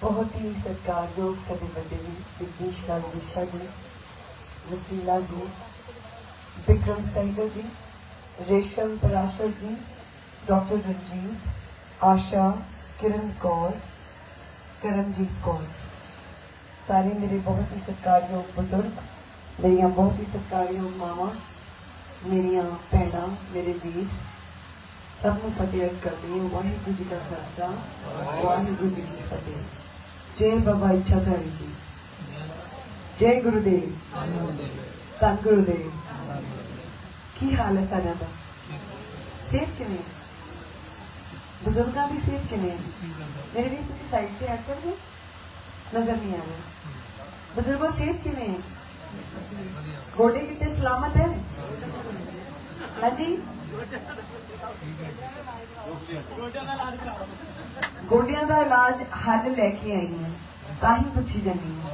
ਬਹੁਤ ਹੀ ਸਤਿਕਾਰਯੋਗ ਸਾਡੇ ਵੱਡੇ ਵੀ ਵਿਦੇਸ਼ ਲਾਲ ਵਿਸ਼ਾ ਜੀ ਵਸੀਲਾ ਜੀ ਵਿਕਰਮ ਸੈਗਲ ਜੀ ਰੇਸ਼ਮ ਪਰਾਸ਼ਰ ਜੀ ਡਾਕਟਰ ਰਣਜੀਤ ਆਸ਼ਾ ਕਿਰਨ ਕੌਰ ਕਰਮਜੀਤ ਕੌਰ ਸਾਰੇ ਮੇਰੇ ਬਹੁਤ ਹੀ ਸਤਿਕਾਰਯੋਗ ਬਜ਼ੁਰਗ ਮੇਰੀਆਂ ਬਹੁਤ ਹੀ ਸਤਿਕਾਰਯੋਗ ਮਾਵਾਂ ਮੇਰੀਆਂ ਭੈਣਾਂ ਮੇਰੇ ਵੀਰ ਸਭ ਨੂੰ ਫਤਿਹ ਅਰਜ਼ ਕਰਦੀ ਹਾਂ ਵਾਹਿਗੁਰੂ ਜੀ ਕਾ ਖਾਲਸਾ ਵਾਹਿਗੁਰੂ ਜੀ ਕੀ ਫਤਿਹ ਜੈ ਬਾਬਾ ਇੱਛਾਧਾਰੀ ਜੀ। ਜੈ ਗੁਰੂਦੇਵ। ਧੰਨ ਕੀ ਹਾਲ ਹੈ ਸਾਰਿਆਂ ਦਾ? ਸਿਹਤ ਕਿਵੇਂ ਹੈ? ਬਜ਼ੁਰਗਾਂ ਦੀ ਸਿਹਤ ਕਿਵੇਂ ਹੈ? ਮੇਰੇ ਵੀ ਤੁਸੀਂ ਸਾਈਡ ਤੇ ਹਟ ਸਕਦੇ ਨਜ਼ਰ ਨਹੀਂ ਆ ਰਿਹਾ। ਬਜ਼ੁਰਗੋ, ਸਿਹਤ ਕਿਵੇਂ ਹੈ? ਗੋਡੇ ਕਿਤੇ ਸਲਾਮਤ ਹੈ? ਹਾਂਜੀ। ਗੋਡਿਆਂ ਦਾ ਇਲਾਜ ਹੱਲ ਲੈ ਕੇ ਆਈ ਹਾਂ, ਤਾਂ ਹੀ ਪੁੱਛੀ ਜਾਂਦੀ ਹਾਂ।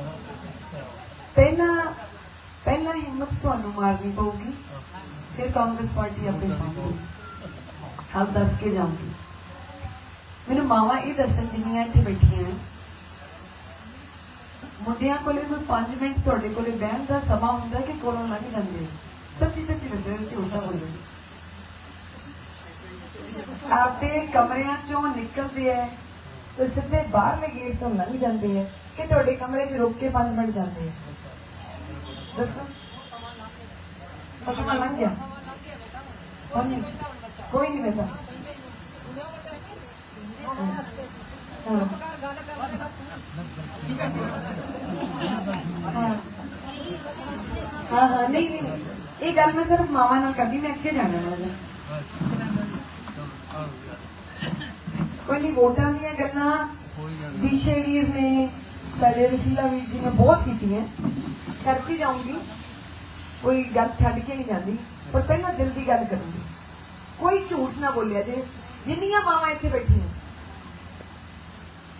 ਪਹਿਲਾਂ ਪਹਿਲਾਂ ਹਿੰਮਤ ਤੁਹਾਨੂੰ ਮਾਰਨੀ ਪਊਗੀ, ਫਿਰ ਕਾਂਗਰਸ ਪਾਰਟੀ ਆਪਣੇ ਸਾਹਮਣੇ ਹੱਲ ਦੱਸ ਕੇ ਜਾਊਂਗੀ। ਮੈਨੂੰ ਮਾਵਾ ਇਹ ਦੱਸਣ ਜਿੰਨੀਆਂ ਇੱਥੇ ਬੈਠੀਆਂ ਮੁੰਡਿਆਂ ਕੋਲੇ ਮੈਂ 5 ਮਿੰਟ, ਤੁਹਾਡੇ ਕੋਲੇ ਬਹਿਣ ਦਾ ਸਮਾਂ ਹੁੰਦਾ ਕਿ ਕੋਲੋਂ ਲੰਘ ਜਾਂਦੇ ਸੱਚੀ ਸੱਚੀ ਦੱਸੋ ਝੂਠਾ ਬੋਲੋ। ਆਪਦੇ ਕਮਰਿਆਂ ਚੋਂ ਨਿਕਲਦੇ ਐ, ਤੇ ਸਿੱਧੇ ਬਾਹਰਲੇ ਗੇਟ ਤੋਂ ਲੰਘ ਜਾਂਦੇ ਐ, ਕਿ ਤੁਹਾਡੇ ਕਮਰੇ 'ਚ ਰੁਕ ਕੇ 5 ਮਿੰਟ ਜਾਂਦੇ ਐ। ਦੱਸੋ। ਉਹ ਲੰਘ ਗਿਆ। ਕੋਈ ਨਹੀਂ ਬੇਟਾ। ਹਾਂ। ਹਾਂ। ਨਹੀਂ ਨਹੀਂ। ਇਹ ਗੱਲ ਮੈਂ ਸਿਰਫ ਮਾਵਾ ਨਾਲ ਕਰਦੀ, ਮੈਂ ਅੱਗੇ ਜਾਣਾ ਵਾਲਾ ਕੋਈ ਨਹੀਂ, ਵੋਟਾਂ ਦੀਆਂ ਗੱਲਾਂ ਦੀਸ਼ੇ ਵੀਰ ਨੇ ਸਾਡੇ ਰਸੀਲਾ ਵੀਰ ਜੀ ਨੇ ਬਹੁਤ ਕੀਤੀਆਂ। ਕਰਦੀ ਜਾਊਂਗੀ, ਕੋਈ ਗੱਲ ਛੱਡ ਕੇ ਨਹੀਂ ਜਾਂਦੀ, ਪਰ ਪਹਿਲਾਂ ਦਿਲ ਦੀ ਗੱਲ ਕਰੂੰਗੀ। ਕੋਈ ਝੂਠ ਨਾ ਬੋਲਿਆ ਜੇ, ਜਿੰਨੀਆਂ ਮਾਵਾਂ ਇੱਥੇ ਬੈਠੀਆਂ।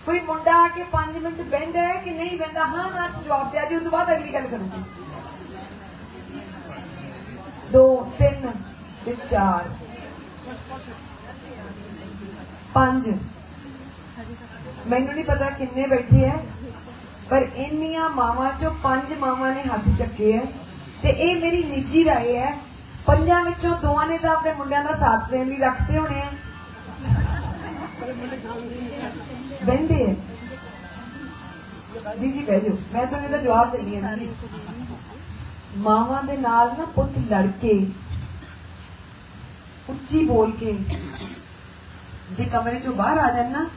ਕੋਈ ਮੁੰਡਾ ਆ ਕੇ 5 ਮਿੰਟ ਬਹਿੰਦਾ ਹੈ ਕਿ ਨਹੀਂ ਬਹਿੰਦਾ, ਹਾਂ, ਨਾ ਜਵਾਬ ਦਿਆ ਜੀ ਉਸ ਤੋਂ ਬਾਅਦ ਅਗਲੀ ਗੱਲ ਕਰੂੰਗੀ। ਦੋ, ਤਿੰਨ ਤੇ ਚਾਰ। ਪੰਜ ਮੈਨੂੰ ਨਹੀਂ ਪਤਾ ਕਿੰਨੇ ਬੈਠੇ ਐ ਪਰ ਇੰਨੀਆਂ ਮਾਵਾਂ ਚੋਂ ਪੰਜ ਮਾਵਾਂ ਨੇ ਹੱਥ ਚੱਕੇ ਐ ਤੇ ਇਹ ਮੇਰੀ ਨਿੱਜੀ رائے ਹੈ ਪੰਜਾਂ ਵਿੱਚੋਂ ਦੋਵਾਂ ਨੇ ਤਾਂ ਆਪਣੇ ਮੁੰਡਿਆਂ ਦਾ ਸਾਥ ਦੇਣ ਲਈ ਰੱਖਦੇ ਹੋਣੇ ਆ ਬਹਿੰਦੇ ਐ ਜੀ ਜੀ ਬਹਿ ਜਾਓ ਮੈਂ ਤੁਹਾਨੂੰ ਇਹਦਾ ਜਵਾਬ ਦੇਣੀ ਹੈ ਜੀ ਮਾਵਾਂ ਦੇ ਨਾਲ ਨਾ ਪੁੱਤ ਲੜ ਕੇ ਉੱਚੀ ਬੋਲ ਕੇ ਜੇ ਕਮਰੇ ਚੋਂ ਬਾਹਰ ਆ ਜਾਣ ਨਾ,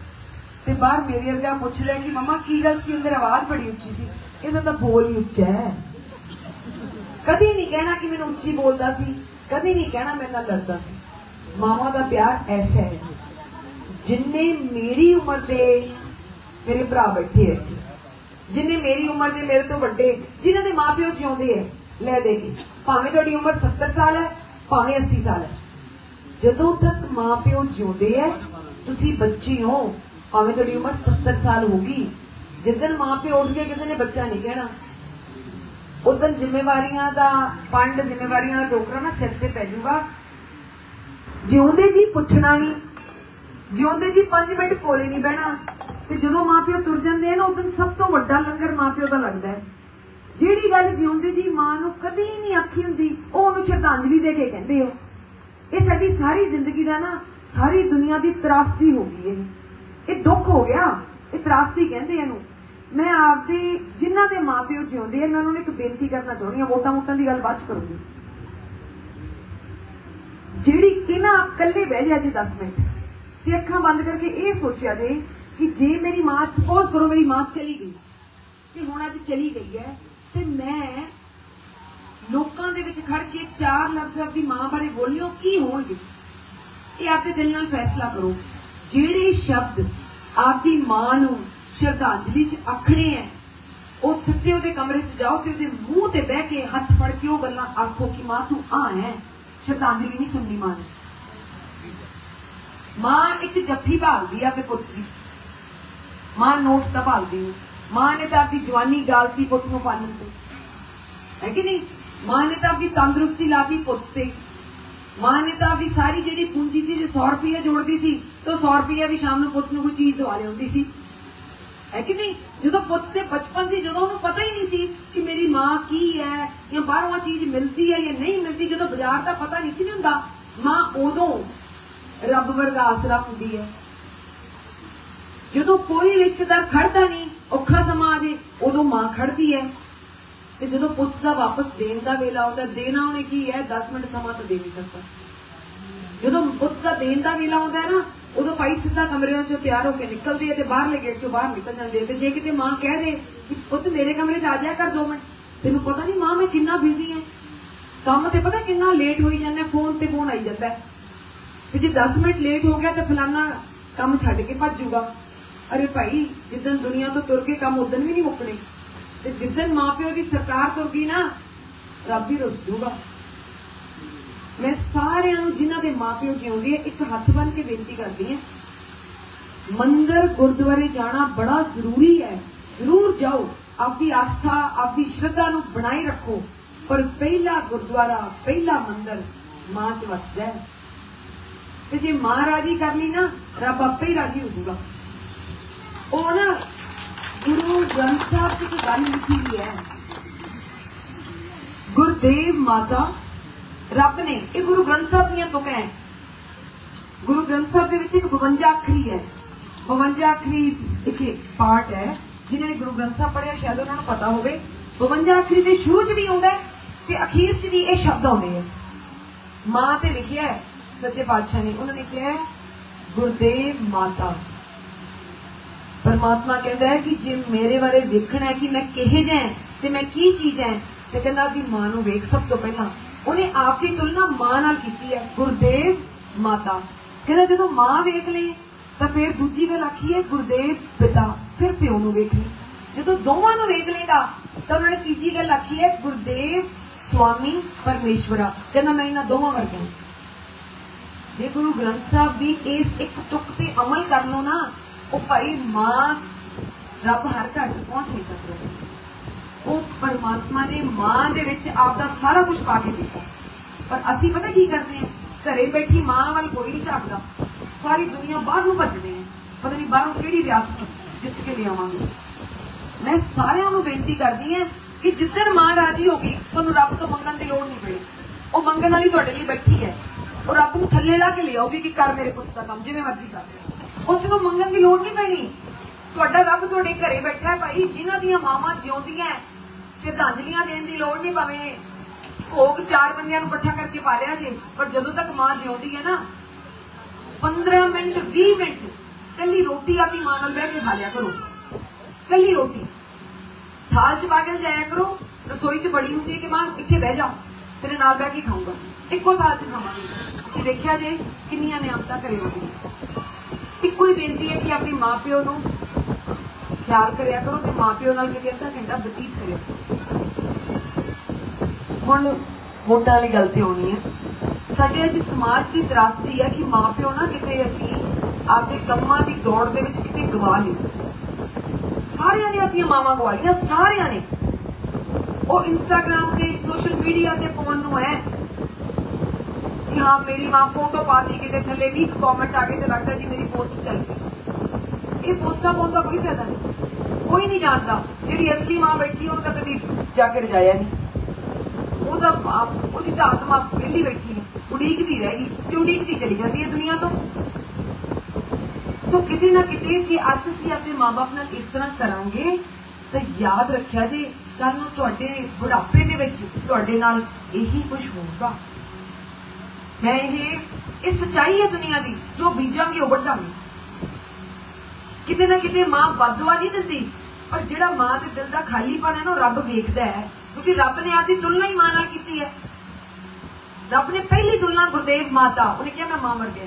ਤੇ ਬਾਹਰ ਮੇਰੇ ਵਰਗਾ ਪੁੱਛ ਰਿਹਾ ਕਿ ਮਮਾ ਕੀ ਗੱਲ ਸੀ? ਅੰਦਰ ਆਵਾਜ਼ ਬੜੀ ਉੱਚੀ ਸੀ। ਇਹਦਾ ਤਾਂ ਬੋਲ ਹੀ ਉੱਚਾ ਹੈ। ਕਦੀ ਨਹੀਂ ਕਹਿਣਾ ਕਿ ਮੈਨੂੰ ਉੱਚੀ ਬੋਲਦਾ ਸੀ। ਕਦੀ ਨਹੀਂ ਕਹਿਣਾ ਮੇਰੇ ਨਾਲ ਲੜਦਾ ਸੀ। ਮਾਵਾਂ ਦਾ ਪਿਆਰ ਐਸਾ ਹੈ। ਜਿੰਨੇ ਮੇਰੀ ਉਮਰ ਦੇ ਮੇਰੇ ਭਰਾ ਬੈਠੇ ਐ ਇੱਥੇ, ਜਿੰਨੇ ਮੇਰੀ ਉਮਰ ਦੇ ਮੇਰੇ ਤੋਂ ਵੱਡੇ, ਜਿਨ੍ਹਾਂ ਦੇ ਮਾਪਿਓ ਜਿਉਂਦੇ ਐ ਲੈ ਦੇ ਕੇ, ਭਾਵੇਂ ਤੁਹਾਡੀ ਉਮਰ 70 ਸਾਲ ਹੈ, ਭਾਵੇਂ 80 ਸਾਲ ਹੈ। ਜਦੋਂ ਤੱਕ ਮਾਪਿਓ ਜਿਉਂਦੇ ਐ, ਤੁਸੀਂ ਬੱਚੀ ਹੋ, ਭਾਵੇਂ ਤੁਹਾਡੀ ਉਮਰ 70 ਸਾਲ ਹੋਗੀ ਜਿੱਦਣ ਮਾਪਿਓ ਉੱਠ ਕੇ ਕਿਸੇ ਨੇ ਬੱਚਾ ਨਹੀਂ ਕਹਿਣਾ ਉਦੋਂ ਜ਼ਿੰਮੇਵਾਰੀਆਂ ਦਾ ਪੰਡ, ਜ਼ਿੰਮੇਵਾਰੀਆਂ ਦਾ ਟੋਕਰਾ ਨਾ ਸਿਰ ਤੇ ਪੈ ਜਾਊਗਾ ਜਿਉਂਦੇ ਜੀ ਪੁੱਛਣਾ ਨਹੀਂ, ਜਿਉਂਦੇ ਜੀ 5 ਮਿੰਟ ਕੋਲੇ ਨਹੀਂ ਬਹਿਣਾ, ਤੇ ਜਦੋਂ ਮਾਪਿਓ ਤੁਰ ਜਾਂਦੇ ਆ ਨਾ ਉਦੋਂ ਸਭ ਤੋਂ ਵੱਡਾ ਲੰਗਰ ਮਾਪਿਓ ਦਾ ਲੱਗਦਾ ਹੈ ਜਿਹੜੀ ਗੱਲ ਜਿਉਂਦੇ ਜੀ ਮਾਂ ਨੂੰ ਕਦੀ ਨਹੀਂ ਆਖੀ ਹੁੰਦੀ, ਉਹ ਉਹਨੂੰ ਸ਼ਰਧਾਂਜਲੀ ਦੇ ਕੇ ਕਹਿੰਦੇ ਹੋ। ਇਹ ਸਾਡੀ ਸਾਰੀ ਜ਼ਿੰਦਗੀ ਦਾ ਨਾ ਸਾਰੀ ਦੁਨੀਆ ਦੀ ਤਰਾਸਦੀ ਹੋ ਗਈ ਇਹ। ਇਹ ਦੁੱਖ ਹੋ ਗਿਆ। ਇਹ ਤਰਾਸਦੀ ਕਹਿੰਦੇ ਇਹਨੂੰ। ਮੈਂ ਆਪਦੇ ਜਿਨ੍ਹਾਂ ਦੇ ਮਾਪਿਓ ਜਿਉਂਦੇ ਆ, ਮੈਂ ਉਹਨਾਂ ਨੂੰ ਇੱਕ ਬੇਨਤੀ ਕਰਨਾ ਚਾਹੁੰਦੀ ਹਾਂ ਵੋਟਾਂ ਵੋਟਾਂ ਦੀ ਗੱਲ ਬਾਅਦ ਚ ਕਰੂੰਗੀ। ਜਿਹੜੀ ਇਹਨਾਂ ਇਕੱਲੇ ਬਹਿ ਜਾ ਜੇ 10 ਮਿੰਟ, ਤੇ ਅੱਖਾਂ ਬੰਦ ਕਰਕੇ ਇਹ ਸੋਚਿਆ ਜੇ ਕਿ ਜੇ ਮੇਰੀ ਮਾਂ ਸਪੋਜ਼ ਕਰੋ ਮੇਰੀ ਮਾਂ ਚਲੀ ਗਈ, ਤੇ ਹੁਣ ਅੱਜ ਚਲੀ ਗਈ ਹੈ, ਤੇ ਮੈਂ ਲੋਕਾਂ ਦੇ ਵਿੱਚ ਖੜ ਕੇ ਚਾਰ ਲਫ਼ਜ਼ ਆਪਦੀ ਮਾਂ ਬਾਰੇ ਬੋਲਿਓ, ਕੀ ਹੋਣਗੇ? ਇਹ ਆਪਦੇ ਦਿਲ ਨਾਲ ਫੈਸਲਾ ਕਰੋ। ਜਿਹੜੇ ਸ਼ਬਦ ਆਪਦੀ ਮਾਂ ਨੂੰ ਸ਼ਰਧਾਂਜਲੀ ਚ ਆਖਣੇ ਐ, ਉਹ ਸਿੱਧੇ ਉਹਦੇ ਕਮਰੇ ਚ ਜਾਓ ਤੇ ਉਹਦੇ ਮੂੰਹ ਤੇ ਬਹਿ ਕੇ ਹੱਥ ਫੜ ਕੇ ਉਹ ਗੱਲਾਂ ਆਖੋ ਕਿ ਮਾਂ ਤੂੰ ਆ ਹੈ, ਸ਼ਰਧਾਂਜਲੀ ਨਹੀਂ ਸੁਣਨੀ ਮਾਂ ਨੇ। ਮਾਂ ਇੱਕ ਜੱਫੀ ਭਾਲਦੀ ਆ ਤੇ ਪੁੱਤ ਦੀ। ਮਾਂ ਨੋਟ ਤਾਂ ਭਾਲਦੀ ਨਹੀਂ ਮਾਂ ਨੇ ਤਾਂ ਆਪਦੀ ਜਵਾਨੀ ਗਾਲਤੀ ਪੁੱਤ ਨੂੰ ਪਾਲਣ ਤੇ। ਹੈ ਕਿ ਨਹੀਂ? ਮਾਂ ਨੇ ਤਾਂ ਆਪਦੀ ਤੰਦਰੁਸਤੀ ਲਾਤੀ ਪੁੱਤ ਤੇ। ਮਾਂ ਨੇ ਤਾਂ ਆਪਦੀ ਸਾਰੀ ਜਿਹੜੀ ਪੂੰਜੀ ਸੀ, ਜੇ 100 ਰੁਪਏ ਜੋੜਦੀ ਸੀ, ਤਾਂ 100 ਰੁਪਏ ਵੀ ਸ਼ਾਮ ਨੂੰ ਪੁੱਤ ਨੂੰ ਕੋਈ ਚੀਜ਼ ਦਵਾ ਲਿਆਉਂਦੀ ਸੀ। ਹੈ ਕਿ ਨਹੀਂ? ਜਦੋਂ ਪੁੱਤ ਦੇ ਬਚਪਨ ਸੀ, ਜਦੋਂ ਉਹਨੂੰ ਪਤਾ ਹੀ ਨਹੀਂ ਸੀ ਕਿ ਮੇਰੀ ਮਾਂ ਕੀ ਹੈ, ਜਾਂ ਬਾਹਰੋਂ ਆਹ ਚੀਜ਼ ਮਿਲਦੀ ਹੈ ਜਾਂ ਨਹੀਂ ਮਿਲਦੀ, ਜਦੋਂ ਬਾਜ਼ਾਰ ਦਾ ਪਤਾ ਨਹੀਂ ਸੀ ਨਾ ਹੁੰਦਾ, ਮਾਂ ਉਦੋਂ ਰੱਬ ਵਰਗਾ ਆਸਰਾ ਹੁੰਦੀ ਹੈ। ਜਦੋਂ ਕੋਈ ਰਿਸ਼ਤੇਦਾਰ ਖੜਦਾ ਨਹੀਂ, ਔਖਾ ਸਮਾਂ ਆ ਜੇ, ਉਦੋਂ ਮਾਂ ਖੜਦੀ ਹੈ। ਤੇ ਜਦੋਂ ਪੁੱਤ ਦਾ ਵਾਪਸ ਦੇਣ ਦਾ ਵੇਲਾ ਆਉਂਦਾ, ਦੇਣਾ ਉਹਨੇ ਕੀ ਹੈ? 10 ਮਿੰਟ ਸਮਾਂ ਤਾਂ ਦੇ ਨਹੀਂ ਸਕਦਾ। ਜਦੋਂ ਪੁੱਤ ਦਾ ਦੇਣ ਦਾ ਵੇਲਾ ਆਉਂਦਾ ਹੈ ਨਾ, ਉਦੋਂ ਭਾਈ ਸਿੱਧਾ ਕਮਰਿਆਂ ਚੋਂ ਤਿਆਰ ਹੋ ਕੇ ਨਿਕਲਦੇ ਆ ਤੇ ਬਾਹਰਲੇ ਗੇਟ ਚੋਂ ਬਾਹਰ ਨਿਕਲ ਜਾਂਦੇ ਤੇ ਜੇ ਕਿਤੇ ਮਾਂ ਕਹਿ ਦੇ ਕਿ ਪੁੱਤ ਮੇਰੇ ਕਮਰੇ 'ਚ ਆ ਜਾ ਕਰ 2 ਮਿੰਟ, ਤੈਨੂੰ ਪਤਾ ਨਹੀਂ ਮਾਂ ਮੈਂ ਕਿੰਨਾ ਬਿਜ਼ੀ ਹਾਂ। ਕੰਮ ਤੇ ਪਤਾ ਕਿੰਨਾ ਲੇਟ ਹੋਈ ਜਾਂਦਾ ਫੋਨ ਤੇ ਫੋਨ ਆਈ ਜਾਂਦਾ ਤੇ ਜੇ 10 ਮਿੰਟ ਲੇਟ ਹੋ ਗਿਆ ਤੇ ਫਲਾਨਾ ਕੰਮ ਛੱਡ ਕੇ ਭੱਜੂਗਾ ਅਰੇ ਭਾਈ ਜਿੱਦਨ ਦੁਨੀਆ ਤੋਂ ਤੁਰ ਕੇ ਕੰਮ ਉਦਨ ਵੀ ਨਹੀਂ ਮੁੱਕਣੇ। ਤੇ ਜਿੱਦਨ ਮਾਪਿਓ ਦੀ ਸਰਕਾਰ ਤੁਰ ਗਈ ਨਾ, ਰੱਬ ਹੀ ਰੁੱਸ ਜੂਗਾ ਮੈਂ ਸਾਰਿਆਂ ਨੂੰ ਜਿਨ੍ਹਾਂ ਦੇ ਮਾਪਿਓ ਜਿਉਂਦੇ ਆ, ਇੱਕ ਹੱਥ ਬੰਨ ਕੇ ਬੇਨਤੀ ਕਰਦੀ ਹਾਂ, ਮੰਦਰ ਗੁਰਦੁਆਰੇ ਜਾਣਾ ਬੜਾ ਜ਼ਰੂਰੀ ਹੈ। ਜ਼ਰੂਰ ਜਾਓ, ਆਪਦੀ ਆਸਥਾ, ਆਪਦੀ ਸ਼ਰਧਾ ਨੂੰ ਬਣਾਈ ਰੱਖੋ। ਪਰ ਪਹਿਲਾ ਗੁਰਦੁਆਰਾ, ਪਹਿਲਾ ਮੰਦਰ ਮਾਂ ਚ ਵਸਦਾ ਹੈ। ਤੇ ਜੇ ਮਾਂ ਰਾਜੀ ਕਰ ਲਈ ਨਾ, ਰੱਬ ਆਪੇ ਹੀ ਰਾਜੀ ਹੋ ਜਾਊਗਾ। ਉਹ ਨਾ ਗੁਰੂ ਗ੍ਰੰਥ ਸਾਹਿਬ ਜੀ ਇੱਕ ਗੱਲ ਲਿਖੀ ਹੋਈ ਹੈ। ਗੁਰਦੇਵ ਮਾਤਾ, ਰੱਬ ਨੇ, ਇਹ ਗੁਰੂ ਗ੍ਰੰਥ ਸਾਹਿਬ ਦੀਆਂ ਤੁਕਾਂ ਹੈ। ਗੁਰੂ ਗ੍ਰੰਥ ਸਾਹਿਬ ਦੇ ਵਿੱਚ ਇੱਕ 52 ਅੱਖਰੀ ਹੈ। 52 ਅੱਖਰੀ ਇੱਕ ਪਾਰਟ ਹੈ, ਜਿਨ੍ਹਾਂ ਨੇ ਗੁਰੂ ਗ੍ਰੰਥ ਸਾਹਿਬ ਪੜ੍ਹਿਆ, ਸ਼ਾਇਦ ਉਹਨਾਂ ਨੂੰ ਪਤਾ ਹੋਵੇ। 52 ਅੱਖਰੀ ਦੇ ਸ਼ੁਰੂ 'ਚ ਵੀ ਆਉਂਦਾ ਤੇ ਅਖੀਰ 'ਚ ਵੀ ਇਹ ਸ਼ਬਦ ਆਉਂਦੇ ਆ ਮਾਂ ਤੇ ਲਿਖਿਆ ਹੈ, ਸੱਚੇ ਪਾਤਸ਼ਾਹ ਨੇ। ਉਹਨਾਂ ਨੇ ਕਿਹਾ ਗੁਰਦੇਵ ਮਾਤਾ। ਪਰਮਾਤਮਾ ਕਹਿੰਦਾ ਹੈ ਕਿ ਜੇ ਮੇਰੇ ਬਾਰੇ ਵੇਖਣਾ ਹੈ ਕਿ ਮੈਂ ਕਿਹੇ ਜਿਹਾ ਤੇ ਮੈਂ ਕੀ ਚੀਜ਼ ਹਾਂ, ਤੇ ਕਹਿੰਦਾ ਦੀ ਮਾਂ ਨੂੰ ਵੇਖ ਸਭ ਤੋਂ ਪਹਿਲਾਂ। ਉਹਨੇ ਆਪ ਦੀ ਤੁਲਨਾ ਮਾਂ ਨਾਲ ਕੀਤੀ ਹੈ, ਗੁਰਦੇਵ ਮਾਤਾ। ਕਹਿੰਦਾ ਜਦੋਂ ਮਾਂ ਵੇਖ ਲਈ, ਤਾਂ ਫਿਰ ਦੂਜੀ ਗੱਲ ਆਖੀ ਹੈ, ਗੁਰਦੇਵ ਪਿਤਾ, ਫਿਰ ਪਿਓ ਨੂੰ ਵੇਖ ਲਈ। ਜਦੋਂ ਦੋਵਾਂ ਨੂੰ ਵੇਖ ਲੇਗਾ ਤਾਂ ਉਹਨਾਂ ਨੇ ਤੀਜੀ ਗੱਲ ਆਖੀ ਹੈ, ਗੁਰਦੇਵ ਸਵਾਮੀ ਪਰਮੇਸ਼ਵਰਾ। ਕਹਿੰਦਾ ਮੈਂ ਇਹਨਾਂ ਦੋਵਾਂ ਵਰਗਾ ਜੇ ਗੁਰੂ ਗ੍ਰੰਥ ਸਾਹਿਬ ਦੀ ਇਸ ਇੱਕ ਤੁਕ ਤੇ ਅਮਲ ਕਰ ਲਓ ਨਾ ਉਹ ਭਾਈ ਮਾਂ ਰੱਬ ਹਰ ਘਰ ਚ ਪਹੁੰਚ ਨਹੀਂ ਸਕਦਾ ਸੀ। ਉਹ ਪਰਮਾਤਮਾ ਨੇ ਮਾਂ ਦੇ ਵਿੱਚ ਆਪ ਦਾ ਸਾਰਾ ਕੁਝ ਪਾ ਕੇ ਦਿੱਤਾ। ਪਰ ਅਸੀਂ ਪਤਾ ਕੀ ਕਰਦੇ ਹਾਂ? ਘਰੇ ਬੈਠੀ ਮਾਂ ਵੱਲ ਕੋਈ ਨਹੀਂ ਝਾਕਦਾ। ਸਾਰੀ ਦੁਨੀਆ ਬਾਹਰ ਨੂੰ ਭੱਜਦੇ ਆ ਪਤਾ ਨਹੀਂ ਬਾਹਰੋਂ ਕਿਹੜੀ ਰਿਆਸਤ ਜਿੱਤ ਕੇ ਲਿਆਵਾਂਗੇ। ਮੈਂ ਸਾਰਿਆਂ ਨੂੰ ਬੇਨਤੀ ਕਰਦੀ ਹਾਂ ਕਿ ਜਿੱਦਣ ਮਾਂ ਰਾਜੀ ਹੋ ਗਈ, ਤੁਹਾਨੂੰ ਰੱਬ ਤੋਂ ਮੰਗਣ ਦੀ ਲੋੜ ਨਹੀਂ ਪਈ। ਉਹ ਮੰਗਣ ਵਾਲੀ ਤੁਹਾਡੇ ਲਈ ਬੈਠੀ ਹੈ। ਉਹ ਰੱਬ ਨੂੰ ਥੱਲੇ ਲਾ ਕੇ ਲਿਆਉਗੀ ਕਿ ਕਰ ਮੇਰੇ ਪੁੱਤ ਦਾ ਕੰਮ, ਜਿਵੇਂ ਮਰਜ਼ੀ ਕਰ। ਉਸ ਮੰਗਣ ਦੀ ਲੋੜ ਨਹੀਂ ਪੈਣੀ। ਤੁਹਾਡਾ ਰੱਬ ਤੁਹਾਡੇ ਘਰੇ ਬੈਠਾ ਹੈ ਭਾਈ, ਜਿਨ੍ਹਾਂ ਦੀਆਂ ਮਾਵਾਂ ਜਿਉਂਦੀਆਂ ਸ਼ਰਧਾਂਜਲੀਆਂ ਦੇਣ ਦੀ ਲੋੜ ਨਹੀਂ ਭਾਵੇਂ ਭੋਗ ਚਾਰ ਬੰਦਿਆਂ ਨੂੰ ਇਕੱਠਾ ਕਰਕੇ ਪਾ ਜੇ, ਪਰ ਜਦੋਂ ਤੱਕ ਮਾਂ ਜਿਉਂਦੀ ਹੈ ਨਾ 15 ਮਿੰਟ 20 ਮਿੰਟ ਕੱਲੀ ਰੋਟੀ ਆਪਣੀ ਮਾਂ ਨਾਲ ਬਹਿ ਕੇ ਖਾ ਲਿਆ ਕਰੋ। ਕੱਲੀ ਰੋਟੀ। ਥਾਲ ਚ ਪਾ ਕੇ ਜਾਇਆ ਕਰੋ, ਰਸੋਈ ਚ ਬੜੀ ਹੁੰਦੀ ਹੈ ਕਿ ਮਾਂ ਇੱਥੇ ਬਹਿ ਜਾ ਤੇਰੇ ਨਾਲ ਬਹਿ ਕੇ ਖਾਊਂਗਾ। ਇੱਕੋ ਥਾਲ ਚ ਖਾਵਾਂਗੇ। ਤੁਸੀਂ ਦੇਖਿਆ ਜੇ ਕਿੰਨੀਆਂ ਨਿਆਮਤਾਂ ਕਰੇ ਹੁੰਦੀਆਂ ਇੱਕੋ ਹੀ ਬੇਨਤੀ ਹੈ ਕਿ ਆਪਣੀ ਮਾਪਿਓ ਨੂੰ ਖਿਆਲ ਕਰਿਆ ਕਰੋ ਤੇ ਮਾਪਿਓ ਨਾਲ ਕਿਤੇ ਅੱਧਾ ਘੰਟਾ ਬਤੀਤ ਕਰਿਆ ਹੁਣ ਵੋਟਾਂ ਵਾਲੀ ਗੱਲ ਤੇ ਆਉਣੀ ਹੈ। ਸਾਡੇ ਅੱਜ ਸਮਾਜ ਦੀ ਤਰਾਸਦੀ ਹੈ ਕਿ ਮਾਪਿਓ ਨਾ ਕਿਤੇ ਅਸੀਂ ਆਪਦੇ ਕੰਮਾਂ ਦੀ ਦੌੜ ਦੇ ਵਿੱਚ ਕਿਤੇ ਗਵਾ ਲਈ ਸਾਰਿਆਂ ਨੇ ਆਪਣੀਆਂ ਮਾਵਾਂ ਗਵਾ ਲਈਆਂ, ਸਾਰਿਆਂ ਨੇ। ਉਹ ਇੰਸਟਾਗ੍ਰam ਤੇ ਸੋਸ਼ਲ ਮੀਡੀਆ ਤੇ ਪਾਉਣ ਨੂੰ ਹੈ। ਕਿ ਹਾਂ, ਮੇਰੀ ਮਾਂ ਫੋਟੋ ਪਾਤੀ ਕਿਤੇ ਥੱਲੇ ਵੀ ਇੱਕ ਕਮੈਂਟ ਆ ਗਏ ਤੇ ਲੱਗਦਾ ਜੀ ਮੇਰੀ ਪੋਸਟ ਚੱਲ ਗਈ। ਇਹ ਪਾਉਣ ਦਾ ਕੋਈ ਫਾਇਦਾ ਨਹੀਂ। ਕੋਈ ਨਹੀਂ ਜਾਣਦਾ। ਜਿਹੜੀ ਅਸਲੀ ਮਾਂ ਬੈਠੀ ਉਹਨੂੰ ਤਾਂ ਕਦੀ ਜਾ ਕੇ ਰਜਾਇਆ ਨਹੀਂ। ਉਹਦਾ ਆਪ- ਉਹਦੀ ਤਾਂ ਆਤਮਾ ਵਿਹਲੀ ਬੈਠੀ ਹੈ ਉਡੀਕਦੀ ਰਹਿ ਗਈ ਤੇ ਉਡੀਕਦੀ ਚਲੀ ਜਾਂਦੀ ਹੈ ਦੁਨੀਆ ਤੋਂ। ਸੋ ਕਿਤੇ ਨਾ ਕਿਤੇ ਜੇ ਅੱਜ ਅਸੀਂ ਆਪਣੇ ਮਾਪੇ ਨਾਲ ਇਸ ਤਰ੍ਹਾਂ ਕਰਾਂਗੇ, ਤਾਂ ਯਾਦ ਰੱਖਿਆ ਜੇ ਕੱਲ ਨੂੰ ਤੁਹਾਡੇ ਬੁਢਾਪੇ ਦੇ ਵਿੱਚ ਤੁਹਾਡੇ ਨਾਲ ਇਹੀ ਕੁਝ ਹੋਊਗਾ। ਮੈਂ ਇਹ ਇਹ ਸਚਾਈ ਹੈ ਦੁਨੀਆ ਦੀ, ਜੋ ਬੀਜਾਂਗੇ ਉਹ ਵੱਢਾਂਗੇ। ਕਿਤੇ ਨਾ ਕਿਤੇ ਮਾਂ ਬਦਦੁਆ ਨਹੀਂ ਦਿੰਦੀ, ਪਰ ਜਿਹੜਾ ਮਾਂ ਦੇ ਦਿਲ ਦਾ ਖਾਲੀਪਨ ਹੈ ਨਾ ਰੱਬ ਵੇਖਦਾ ਹੈ, ਕਿਉਂਕਿ ਰੱਬ ਨੇ ਆਪਦੀ ਤੁਲਨਾ ਹੀ ਮਾਂ ਨਾਲ ਕੀਤੀ ਹੈ। ਰੱਬ ਨੇ ਪਹਿਲੀ ਤੁਲਨਾ ਗੁਰਦੇਵ ਮਾਤਾ, ਉਹਨੇ ਕਿਹਾ ਮੈਂ ਮਾਂ ਮਰ ਗਿਆ।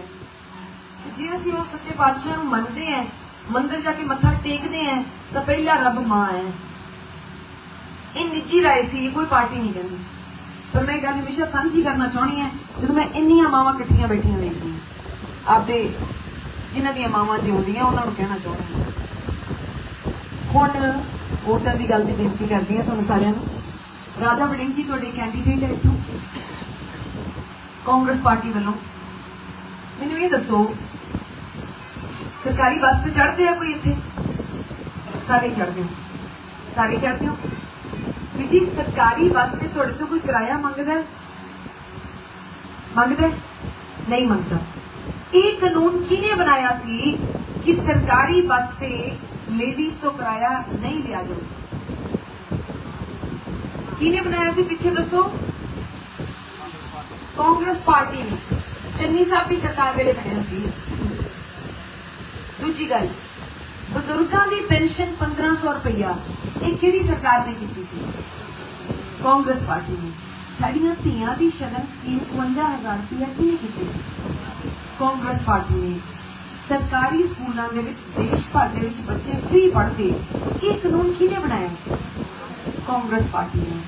ਜੇ ਅਸੀਂ ਉਹ ਸੱਚੇ ਪਾਤਸ਼ਾਹ ਨੂੰ ਮੰਨਦੇ ਆਂ ਮੰਦਿਰ ਜਾ ਕੇ ਮੱਥਾ ਟੇਕਦੇ ਆਂ ਤਾਂ ਪਹਿਲਾ ਰੱਬ ਮਾਂ ਹੈ। ਇਹ ਨਿੱਜੀ ਰਾਏ ਸੀ ਕੋਈ ਪਾਰਟੀ ਨਹੀਂ ਕਹਿੰਦੀ ਪਰ ਮੈਂ ਇਹ ਗੱਲ ਹਮੇਸ਼ਾ ਸਾਂਝੀ ਕਰਨਾ ਚਾਹਣੀ ਹੈ, ਜਦੋਂ ਮੈਂ ਇੰਨੀਆਂ ਮਾਵਾਂ ਇਕੱਠੀਆਂ ਬੈਠੀਆਂ ਵੇਖਦੀ ਹਾਂ, ਆਪਦੇ ਜਿਨ੍ਹਾਂ ਦੀਆਂ ਮਾਵਾਂ ਜਿਉਂਦੀਆਂ, ਉਹਨਾਂ ਨੂੰ ਕਹਿਣਾ ਚਾਹੁੰਦੀ ਹੁਣ ਵੋਟਾਂ ਦੀ ਗੱਲ ਦੀ ਬੇਨਤੀ ਕਰਦੀ ਹਾਂ ਤੁਹਾਨੂੰ ਸਾਰਿਆਂ ਨੂੰ। ਰਾਜਾ ਵੜਿੰਗ ਜੀ ਤੁਹਾਡੇ ਕੈਂਡੀਡੇਟ ਹੈ ਇੱਥੋਂ, ਕਾਂਗਰਸ ਪਾਰਟੀ ਵੱਲੋਂ। ਮੈਨੂੰ ਇਹ ਦੱਸੋ, ਸਰਕਾਰੀ ਬੱਸ ਤੇ ਚੜ੍ਹਦੇ ਆ ਕੋਈ ਇੱਥੇ? ਸਾਰੇ ਚੜ੍ਹਦੇ ਹੋ। ਸਾਰੇ ਚੜ੍ਹਦੇ ਹੋ? ਵੀ ਜੀ ਸਰਕਾਰੀ ਬੱਸ ਤੇ ਤੁਹਾਡੇ ਤੋਂ ਕੋਈ ਕਿਰਾਇਆ ਮੰਗਦਾ ਮੰਗਦਾ ਨਹੀਂ ਮੰਗਦਾ। ਇਹ ਕਾਨੂੰਨ ਕਿਹਨੇ ਬਣਾਇਆ ਸੀ ਕਿ ਸਰਕਾਰੀ ਬੱਸ ਤੇ ਲੇਡੀਜ਼ ਤੋਂ ਕਿਰਾਇਆ ਨਹੀਂ ਲਿਆ ਜਾਊ ਕਿਹਨੇ ਬਣਾਇਆ ਸੀ? ਪਿੱਛੇ ਦੱਸੋ। ਕਾਂਗਰਸ ਪਾਰਟੀ ਨੇ। ਚੰਨੀ ਸਾਹਿਬ ਦੀ ਸਰਕਾਰ ਵੇਲੇ ਬਣਿਆ ਸੀ। ਦੂਜੀ ਗੱਲ, ਬਜ਼ੁਰਗਾਂ ਦੀ ਪੈਨਸ਼ਨ 1500 ਰੁਪਇਆ ਇਹ ਕਿਹੜੀ ਸਰਕਾਰ ਨੇ ਕੀਤੀ ਸੀ? ਕਾਂਗਰਸ ਪਾਰਟੀ ਨੇ। ਸਾਡੀਆਂ ਧੀਆਂ ਦੀ ਸ਼ਗਨ ਸਕੀਮ 51000 ਰੁਪਇਆ ਕਿਹਨੇ ਕੀਤੀ ਸੀ? ਕਾਂਗਰਸ ਪਾਰਟੀ ਨੇ। ਸਰਕਾਰੀ ਸਕੂਲਾਂ ਦੇ ਵਿੱਚ, ਦੇਸ਼ ਭਰ ਦੇ ਵਿੱਚ ਬੱਚੇ ਫ੍ਰੀ ਪੜ੍ਹਦੇ। ਇਹ ਕਾਨੂੰਨ ਕਿਹਨੇ ਬਣਾਇਆ ਸੀ? ਕਾਂਗਰਸ ਪਾਰਟੀ ਨੇ।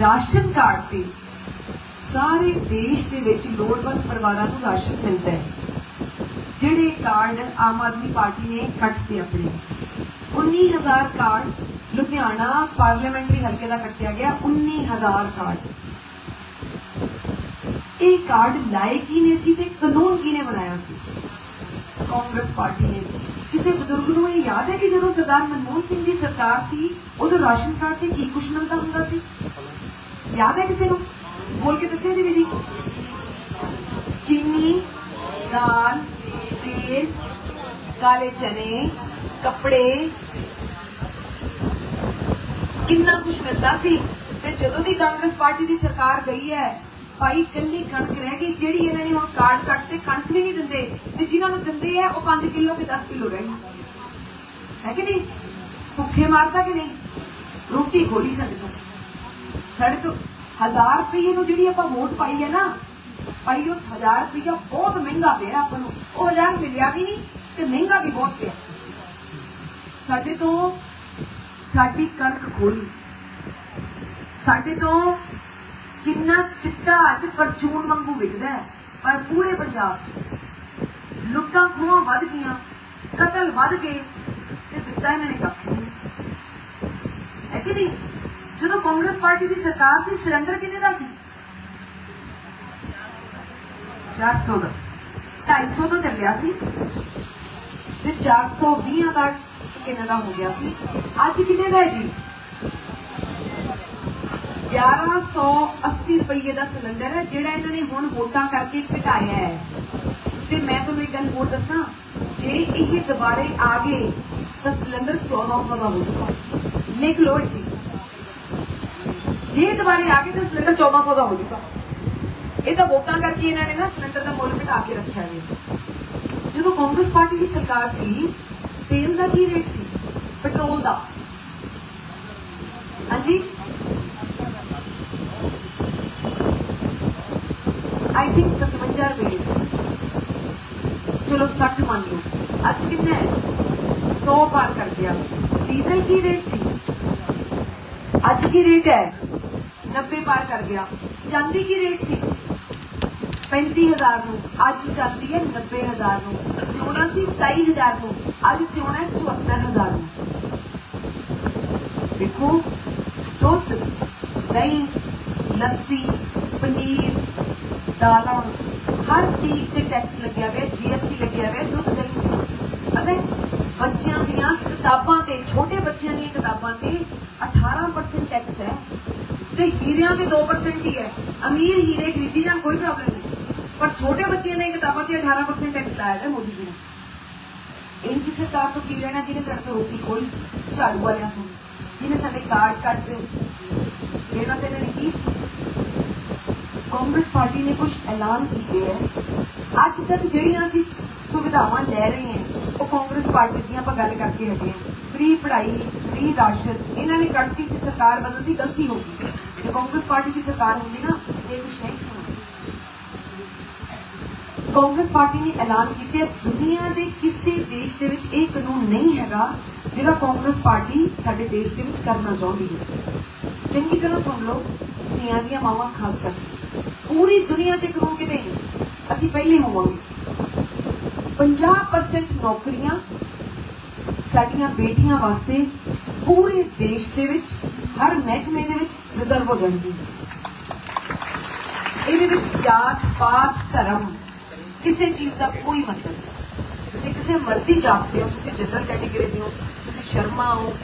ਰਾਸ਼ਨ ਕਾਰਡ ਤੇ ਸਾਰੇ ਦੇਸ਼ ਦੇ ਵਿੱਚ ਲੋੜਵੰਦ ਪਰਿਵਾਰਾਂ ਨੂੰ ਰਾਸ਼ਨ ਮਿਲਦਾ ਹੈ। ਜਿਹੜੇ ਕਾਰਡ ਆਮ ਆਦਮੀ ਪਾਰਟੀ ਨੇ ਕੱਟਦੇ ਆਪਣੇ। 19000 ਕਾਰਡ ਲੁਧਿਆਣਾ ਪਾਰਲੀਮੈਂਟਰੀ ਹਲਕੇ ਦਾ ਕੱਟਿਆ ਗਿਆ 19000 ਕਾਰਡ ਇਹ ਕਾਰਡ ਲਾਏ ਕੀ ਨੇ ਸੀ ਤੇ ਕਾਨੂੰਨ ਕਿਹਨੇ ਬਣਾਇਆ ਸੀ? ਕਾਂਗਰਸ ਪਾਰਟੀ ਨੇ ਕਿਸੇ ਬਜ਼ੁਰਗ ਨੂੰ ਇਹ ਯਾਦ ਹੈ ਕਿ ਜਦੋਂ ਸਰਦਾਰ ਮਨਮੋਹਨ ਸਿੰਘ ਦੀ ਸਰਕਾਰ ਸੀ, ਉਦੋਂ ਰਾਸ਼ਨ ਕਾਰਡ ਤੇ ਕੀ ਕੁਛ ਮਿਲਦਾ ਹੁੰਦਾ ਸੀ? ਯਾਦ ਹੈ ਕਿਸੇ ਨੂੰ? ਬੋਲ ਕੇ ਦੱਸਿਆ ਜੀ ਜੀ ਚੀਨੀ, ਦਾਲ, ਤੇਲ, ਕਾਲੇ ਚਨੇ, ਕੱਪੜੇ ਕਿੰਨਾ ਕੁਝ ਮਿਲਦਾ ਸੀ ਤੇ ਜਦੋਂ ਦੀ ਕਾਂਗਰਸ ਪਾਰਟੀ ਦੀ ਸਰਕਾਰ ਗਈ ਹੈ, ਭਾਈ ਕੱਲੀ ਕਣਕ ਰਹਿ ਗਈ, ਜਿਹੜੀ ਇਹਨਾਂ ਨੇ ਹੁਣ ਕਾਰਡ ਕੱਟ ਤੇ ਕਣਕ ਵੀ ਨਹੀਂ ਦਿੰਦੇ ਤੇ ਜਿਨ੍ਹਾਂ ਨੂੰ ਦਿੰਦੇ ਆ, ਉਹ 5 ਕਿਲੋ ਕੇ 10 ਕਿਲੋ ਰਹਿ ਗਈ। ਹੈ ਕਿ ਨਹੀਂ? ਭੁੱਖੇ ਮਾਰਦਾ ਕਿ ਨਹੀਂ? ਰੋਟੀ ਖੋਲੀ ਸਾਡੇ ਤੋਂ। ਸਾਡੇ ਤੋਂ 1000 ਰੁਪਏ ਨੂੰ ਜਿਹੜੀ ਆਪਾਂ ਵੋਟ ਪਾਈ ਹੈ ਨਾ, ਭਾਈ ਉਸ 1000 ਰੁਪਇਆ ਬਹੁਤ ਮਹਿੰਗਾ ਪਿਆ ਆਪਾਂ ਨੂੰ। ਉਹ 1000 ਮਿਲਿਆ ਵੀ ਨਹੀਂ ਤੇ ਮਹਿੰਗਾ ਵੀ ਬਹੁਤ ਪਿਆ। ਸਾਡੇ ਤੋਂ ਸਾਡੀ ਕਣਕ ਖੋਲੀ ਸਾਡੇ ਤੋਂ ਕਿੰਨਾ ਚਿੱਟਾ ਅੱਜ ਪਰਚੂਨ ਵਾਂਗੂ ਵਿਕਦਾ ਹੈ, ਪਰ ਪੂਰੇ ਪੰਜਾਬ 'ਚ। ਲੁੱਟਾਂ ਖੋਹਾਂ ਵੱਧ ਗਈਆਂ, ਕਤਲ ਵੱਧ ਗਏ ਤੇ ਦਿੱਤਾ ਇਹਨਾਂ ਨੇ ਕੱਖ ਨਹੀਂ। ਹੈ ਕਿ ਨਹੀਂ? ਜਦੋਂ ਕਾਂਗਰਸ ਪਾਰਟੀ ਦੀ ਸਰਕਾਰ ਸੀ, ਸਿਲੰਡਰ ਕਿੰਨੇ ਦਾ ਸੀ? 400 ਦਾ। 250 ਤੋਂ ਚੱਲਿਆ ਸੀ ਤੇ 420 ਤੱਕ ਕਿੰਨੇ ਦਾ ਹੋ ਗਿਆ ਸੀ? ਅੱਜ ਕਿੰਨੇ ਦਾ ਹੈ ਜੀ? 1180 ਰੁਪਏ ਦਾ ਸਿਲੰਡਰ ਹੈ, ਜਿਹੜਾ ਇਹਨਾਂ ਨੇ ਹੁਣ ਵੋਟਾਂ ਕਰਕੇ ਘਟਾਇਆ ਹੈ। ਤੇ ਮੈਂ ਤੁਹਾਨੂੰ ਇੱਕ ਗੱਲ ਹੋਰ ਦੱਸਾਂ, ਜੇ ਇਹ ਦੁਬਾਰੇ ਆ ਗਏ, ਤਾਂ ਸਿਲੰਡਰ 1400 ਦਾ ਹੋ ਜਾਊਗਾ। ਲਿਖ ਲਓ ਇੱਥੇ। ਜੇ ਦੁਬਾਰੇ ਆ ਗਏ, ਤਾਂ ਸਿਲੰਡਰ 1400 ਦਾ ਹੋ ਜਾਊਗਾ। ਇਹ ਤਾਂ ਵੋਟਾਂ ਕਰਕੇ ਇਹਨਾਂ ਨੇ ਨਾ ਸਿਲੰਡਰ ਦਾ ਮੁੱਲ ਘਟਾ ਕੇ ਰੱਖਿਆ ਹੈ ਜਦੋਂ ਕਾਂਗਰਸ ਪਾਰਟੀ ਦੀ ਸਰਕਾਰ ਸੀ ਤੇਲ ਦਾ ਕੀ ਰੇਟ ਸੀ? ਪੈਟਰੋਲ ਦਾ। ਹਾਂਜੀ? ਆਈ ਥਿੰਕ 57 ਰੁਪਏ ਸੀ। ਚਲੋ 60 ਮੰਨ ਲਓ। ਅੱਜ ਕਿੰਨਾ ਹੈ? 100 ਪਾਰ ਕਰ ਗਿਆ। ਡੀਜ਼ਲ ਕੀ ਰੇਟ ਸੀ? ਅੱਜ ਕੀ ਰੇਟ ਹੈ? 90 ਪਾਰ ਕਰ ਗਿਆ। ਚਾਂਦੀ ਕੀ ਰੇਟ ਸੀ? 35000 ਨੂੰ। ਅੱਜ ਚਾਂਦੀ ਹੈ 90000 ਨੂੰ। ਸੋਨਾ ਸੀ 27000 ਨੂੰ। ਅੱਜ ਸੋਨਾ ਹੈ 74000 ਦੇਖੋ, ਦੁੱਧ, ਦਹੀਂ, ਲੱਸੀ, ਪਨੀਰ, ਦਾਲਾਂ, ਹਰ ਚੀਜ਼ ਤੇ ਟੈਕਸ ਲੱਗਿਆ ਹੋਇਆ ਜੀਐਸਟੀ ਲੱਗਿਆ ਹੋਇਆ, ਦੁੱਧ, ਦਹੀਂ ਤੇ। ਅਤੇ ਬੱਚਿਆਂ ਦੀਆਂ ਕਿਤਾਬਾਂ ਤੇ, ਛੋਟੇ ਬੱਚਿਆਂ ਦੀਆਂ ਕਿਤਾਬਾਂ ਤੇ 18% ਟੈਕਸ ਹੈ ਤੇ ਹੀਰਿਆਂ ਤੇ 2% ਹੀ ਹੈ। ਅਮੀਰ ਹੀਰੇ ਖਰੀਦੀ ਜਾਣ, ਕੋਈ ਪ੍ਰੋਬਲਮ ਨਹੀਂ। ਪਰ ਛੋਟੇ ਬੱਚਿਆਂ ਦੀਆਂ ਕਿਤਾਬਾਂ ਤੇ 18% ਟੈਕਸ ਲਾਇਆ ਹੈ ਮੋਦੀ ਜੀ ਨੇ। ਇਹ ਜੀ ਸਰਕਾਰ ਤੋਂ ਕੀ ਲੈਣਾ, ਜਿਹਨੇ ਸਾਡੇ ਤੋਂ ਰੋਟੀ ਖੋਲੀ ਝਾੜੂ ਵਾਲਿਆਂ ਤੋਂ? ਜਿਹਨੇ ਸਾਡੇ ਕੱਟ ਦੇ ਦੇਣਾ ਤੇ ਇਹਨਾਂ ਨੇ ਕੀ ਸੀ? ਕਾਂਗਰਸ ਪਾਰਟੀ ਨੇ ਕੁਝ ਐਲਾਨ ਕੀਤੇ ਹੈ। ਅੱਜ ਤੱਕ ਜਿਹੜੀਆਂ ਅਸੀਂ ਸੁਵਿਧਾਵਾਂ ਲੈ ਰਹੇ ਹਾਂ, ਉਹ ਕਾਂਗਰਸ ਪਾਰਟੀ ਦੀਆਂ ਆਪਾਂ ਗੱਲ ਕਰਕੇ ਹਟੇ ਹਾਂ। ਫ੍ਰੀ ਪੜ੍ਹਾਈ, ਫ੍ਰੀ ਰਾਸ਼ਨ, ਇਹਨਾਂ ਨੇ ਕੱਟਤੀ ਸੀ ਸਰਕਾਰ ਬਦਲਦੀ ਗਲਤੀ ਹੋ ਗਈ। ਜੇ ਕਾਂਗਰਸ ਪਾਰਟੀ ਦੀ ਸਰਕਾਰ ਹੁੰਦੀ ਨਾ, ਇਹ ਕੁਝ ਨਹੀਂ। ਸੀ ਕਾਂਗਰਸ ਪਾਰਟੀ ਨੇ ਐਲਾਨ ਕੀਤੇ, ਦੁਨੀਆ ਦੇ ਕਿਸੇ ਦੇਸ਼ ਦੇ ਵਿੱਚ ਇਹ ਕਾਨੂੰਨ ਨਹੀਂ ਹੈਗਾ ਜਿਹੜਾ ਕਾਂਗਰਸ ਪਾਰਟੀ ਸਾਡੇ ਦੇਸ਼ ਦੇ ਵਿੱਚ ਕਰਨਾ ਚਾਹੁੰਦੀ ਹੈ। ਚੰਗੀ ਤਰ੍ਹਾਂ ਸੁਣ ਲਓ, ਧੀਆਂ ਦੀਆਂ ਮਾਵਾਂ ਖਾਸ ਕਰਕੇ। ਪੂਰੀ ਦੁਨੀਆ 'ਚ ਕਾਨੂੰਨ ਕਿਤੇ ਨਹੀਂ। ਅਸੀਂ ਪਹਿਲੇ ਹੋਵਾਂਗੇ। 50% ਨੌਕਰੀਆਂ ਸਾਡੀਆਂ ਬੇਟੀਆਂ ਵਾਸਤੇ ਪੂਰੇ ਦੇਸ਼ ਦੇ ਵਿੱਚ, ਹਰ ਮਹਿਕਮੇ ਦੇ ਵਿੱਚ ਰਿਜ਼ਰਵ ਹੋ ਜਾਣਗੀਆਂ। ਇਹਦੇ ਵਿੱਚ ਜਾਤ ਪਾਤ ਧਰਮ ਕਿਸੇ ਚੀਜ਼ ਦਾ ਕੋਈ ਮਤਲਬ ਨਹੀਂ। ਤੁਸੀਂ ਕਿਸੇ ਮਰਜ਼ੀ ਜਾਤ ਦੇ ਹੋ, ਤੁਸੀਂ ਜਨਰਲ ਕੈਟੇਗਰੀ ਦੇ ਹੋ, ਤੁਸੀਂ ਸ਼ਰਮਾ ਹੋ,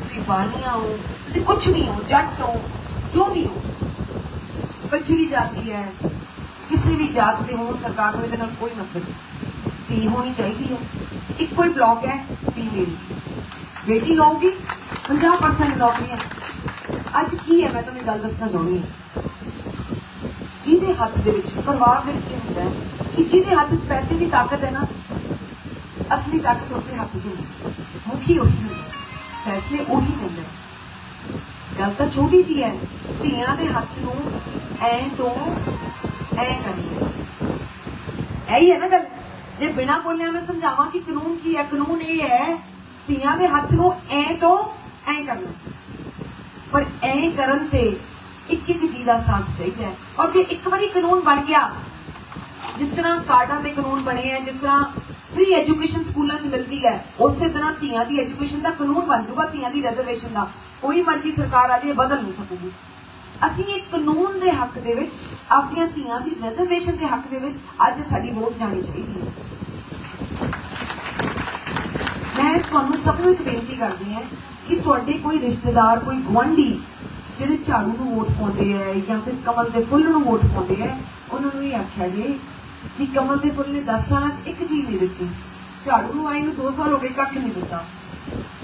ਤੁਸੀਂ ਬਾਨੀਆ ਹੋ, ਤੁਸੀਂ ਕੁਝ ਵੀ ਹੋ, ਜੱਟ ਹੋ, ਜੋ ਵੀ ਹੋ। ਪਛੜੀ ਜਾਤੀ ਹੈ, ਕਿਸੇ ਵੀ ਜਾਤ ਦੇ ਹੋ ਸਰਕਾਰ ਨੂੰ ਇਹਦੇ ਨਾਲ ਕੋਈ ਮਤਲਬ ਨਹੀਂ। ਧੀ ਹੋਣੀ ਚਾਹੀਦੀ ਹੈ। ਇੱਕੋ ਹੀ ਬਲੌਕ ਹੈ ਫੀਮੇਲ ਬੇਟੀ ਹੋਊਗੀ 50% ਨੌਕਰੀਆਂ ਅੱਜ ਕੀ ਹੈ? ਮੈਂ ਤੁਹਾਨੂੰ ਗੱਲ ਦੱਸਣਾ ਚਾਹੁੰਦੀ ਹਾਂ। ਜਿਹਦੇ ਹੱਥ ਦੇ ਵਿੱਚ, ਪਰਿਵਾਰ ਦੇ ਵਿੱਚ ਹੁੰਦਾ ਹੈ ਕਿ ਜਿਹਦੇ ਹੱਥ ਚ ਪੈਸੇ ਦੀ ਤਾਕਤ ਹੈ ਨਾ, ਅਸਲੀ ਤਾਕਤ ਉਸੇ ਹੱਥ 'ਚ ਹੁੰਦੀ ਹੈ। ਮੁਖੀ ਉਹੀ ਹੁੰਦਾ ਹੈ। ਫੈਸਲੇ ਉਹੀ ਲੈਂਦਾ ਗੱਲ ਤਾਂ ਛੋਟੀ ਜੀ ਹੈ, ਧੀਆਂ ਦੇ ਹੱਥ ਨੂੰ ਐ ਤੋਂ ਐ ਕਰਨੀ ਐ ਹੀ ਹੈ ਨਾ ਗੱਲ, ਜੇ ਬਿਨਾ ਬੋਲਿਆ ਮੈਂ ਸਮਝਾਵਾਂ ਕਿ ਕਾਨੂੰਨ ਕੀ ਹੈ, ਕਾਨੂੰਨ ਇਹ ਹੈ, ਧੀਆਂ ਦੇ ਹੱਥ ਨੂੰ ਐ ਤੋਂ ਐ ਕਰਨਾ ਪਰ ਐ ਕਰਨ ਤੇ ਇੱਕ ਇੱਕ ਜੀ ਦਾ ਸਾਥ ਚਾਹੀਦਾ ਔਰ ਜੇ ਇੱਕ ਵਾਰੀ ਕਾਨੂੰਨ ਬਣ ਗਿਆ ਜਿਸ ਤਰ੍ਹਾਂ ਕਾਰਡਾਂ ਦੇ ਕਾਨੂੰਨ ਬਣੇ ਹੈ ਜਿਸ ਤਰ੍ਹਾਂ ਫ੍ਰੀ ਐਜੂਕੇਸ਼ਨ ਸਕੂਲਾਂ 'ਚ ਮਿਲਦੀ ਹੈ, ਉਸੇ ਤਰ੍ਹਾਂ ਧੀਆਂ ਦੀ ਐਜੂਕੇਸ਼ਨ ਦਾ ਕਾਨੂੰਨ ਬਣ ਜਾਊਗਾ, ਧੀਆਂ ਦੀ ਰਿਜ਼ਰਵੇਸ਼ਨ ਦਾ। ਕੋਈ ਮਰਜ਼ੀ ਸਰਕਾਰ ਆ ਜੇ ਬਦਲ ਨਹੀਂ ਸਕੂਗੀ। ਅਸੀਂ ਇਹ ਕਾਨੂੰਨ ਦੇ ਹੱਕ ਦੇ ਵਿੱਚ, ਆਪਣੀਆਂ ਧੀਆਂ ਦੀ ਰਿਜ਼ਰਵੇਸ਼ਨ ਦੇ ਹੱਕ ਦੇ ਵਿੱਚ ਅੱਜ ਸਾਡੀ ਵੋਟ ਜਾਣੀ ਚਾਹੀਦੀ ਹੈ। ਮੈਂ ਤੁਹਾਨੂੰ ਸਭ ਨੂੰ ਇੱਕ ਬੇਨਤੀ ਕਰਦੀ ਹਾਂ ਕਿ ਤੁਹਾਡੇ ਕੋਈ ਰਿਸ਼ਤੇਦਾਰ, ਕੋਈ ਗੁਆਂਢੀ ਜਿਹੜੇ ਝਾੜੂ ਨੂੰ ਵੋਟ ਪਾਉਂਦੇ ਆ ਜਾਂ ਫਿਰ ਕਮਲ ਦੇ ਫੁੱਲ ਨੂੰ ਵੋਟ ਪਾਉਂਦੇ ਆ, ਉਹਨਾਂ ਨੂੰ ਇਹ ਆਖਿਆ ਜੇ ਕਿ ਕਮਲ ਦੇ ਫੁੱਲ ਨੇ 10 ਸਾਲਾਂ 'ਚ ਇੱਕ ਚੀਜ਼ ਨਹੀਂ ਦਿੱਤੀ। ਝਾੜੂ ਨੂੰ ਆਏ ਨੂੰ 2 ਸਾਲ ਹੋ ਗਏ ਕੱਖ ਨਹੀਂ ਦਿੱਤਾ।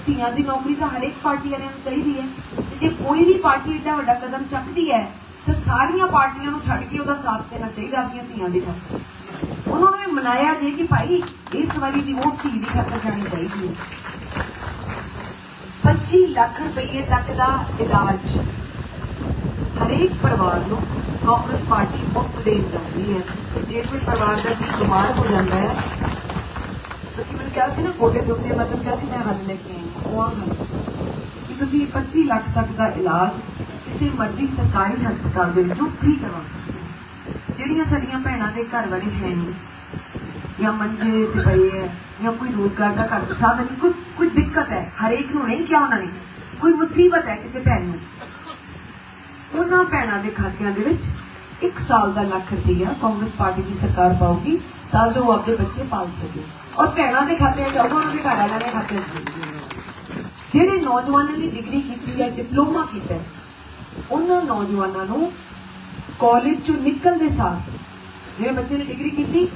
ਧੀਆਂ ਦੀ ਨੌਕਰੀ ਤਾਂ ਹਰੇਕ ਪਾਰਟੀ ਵਾਲਿਆਂ ਨੂੰ ਚਾਹੀਦੀ ਹੈ। ਤੇ ਜੇ ਕੋਈ ਵੀ ਪਾਰਟੀ ਏਡਾ ਵੱਡਾ ਕਦਮ ਚੱਕਦੀ ਹੈ, ਤਾਂ ਸਾਰੀਆਂ ਪਾਰਟੀਆਂ ਨੂੰ ਛੱਡ ਕੇ ਉਹਦਾ ਸਾਥ ਦੇਣਾ ਚਾਹੀਦਾ ਆਪਣੀਆਂ ਧੀਆਂ ਦੇ ਖਾਤਰ ਉਹਨਾਂ ਨੂੰ ਮਨਾਇਆ ਜੇ ਕਿ ਭਾਈ, ਇਸ ਵਾਰੀ ਦੀ ਵੋਟ ਧੀ ਦੀ ਖਾਤਰ ਜਾਣੀ ਚਾਹੀਦੀ ਹੈ। 25 ਲੱਖ ਰੁਪਏ ਤੱਕ ਦਾ ਇਲਾਜ ਹਰੇਕ ਪਰਿਵਾਰ ਨੂੰ ਕਾਂਗਰਸ ਪਾਰਟੀ ਮੁਫਤ ਦੇਣ ਜਾਂਦੀ ਹੈ। ਜੇ ਕੋਈ ਪਰਿਵਾਰ ਦਾ ਜੀ ਬਿਮਾਰ ਹੋ ਜਾਂਦਾ ਹੈ ਤੁਸੀਂ ਮੈਨੂੰ ਕਿਹਾ ਸੀ ਨਾ ਗੋਡੇ ਦੁਖਦੇ ਆ, ਕਿਹਾ ਸੀ ਮੈਂ ਹੱਲ ਲੈ ਕੇ ਆਈ ਉਹ ਆ ਹੱਲ। ਕਿ ਤੁਸੀਂ 25 ਲੱਖ ਤੱਕ ਦਾ ਇਲਾਜ ਕਿਸੇ ਮਰਜ਼ੀ ਸਰਕਾਰੀ ਹਸਪਤਾਲ ਦੇ ਵਿੱਚੋਂ ਫ੍ਰੀ ਕਰਵਾ ਸਕਦੇ ਹੋ। ਜਿਹੜੀਆਂ ਸਾਡੀਆਂ ਭੈਣਾਂ ਦੇ ਘਰ ਵਾਲੇ ਹੈ ਨਹੀਂ ਜਾਂ ਮੰਜੇ ਤੇ ਪਏ ਹੈ ਜਾਂ ਕੋਈ ਰੋਜ਼ਗਾਰ ਦਾ ਘਰ ਸਾਧਨ ਨਹੀਂ ਕੋਈ ਕੋਈ ਦਿੱਕਤ ਹੈ ਹਰੇਕ ਨੂੰ ਨਹੀਂ ਕਿਹਾ ਉਹਨਾਂ ਨੇ ਕੋਈ ਮੁਸੀਬਤ ਹੈ ਕਿਸੇ ਭੈਣ ਨੂੰ? ਉਹਨਾਂ ਭੈਣਾਂ ਦੇ ਖਾਤਿਆਂ ਦੇ ਵਿੱਚ 1 ਸਾਲ ਦਾ ਲੱਖ ਰੁਪਈਆ ਕਾਂਗਰਸ ਪਾਰਟੀ ਦੀ ਸਰਕਾਰ ਪਾਉਗੀ ਤਾਂ ਜੋ ਉਹ ਆਪਣੇ ਬੱਚੇ ਪਾਲ ਸਕੇ। ਔਰ ਭੈਣਾਂ ਦੇ ਖਾਤਿਆਂ 'ਚ ਆਊਗਾ ਉਹਨਾਂ ਦੇ ਘਰ ਵਾਲਿਆਂ ਦੇ ਖਾਤਿਆਂ 'ਚ ਜਿਹੜੇ ਨੌਜਵਾਨਾਂ ਨੇ ਡਿਗਰੀ ਕੀਤੀ ਹੈ, ਡਿਪਲੋਮਾ ਕੀਤਾ ਹੈ, ਉਹਨਾਂ ਨੌਜਵਾਨਾਂ ਨੂੰ ਕਾਲਜ ਚੋਂ ਨਿਕਲਦੇ ਸਾਰ ਜਿਹੜੇ ਬੱਚੇ ਨੇ ਡਿਗਰੀ ਕੀਤੀ,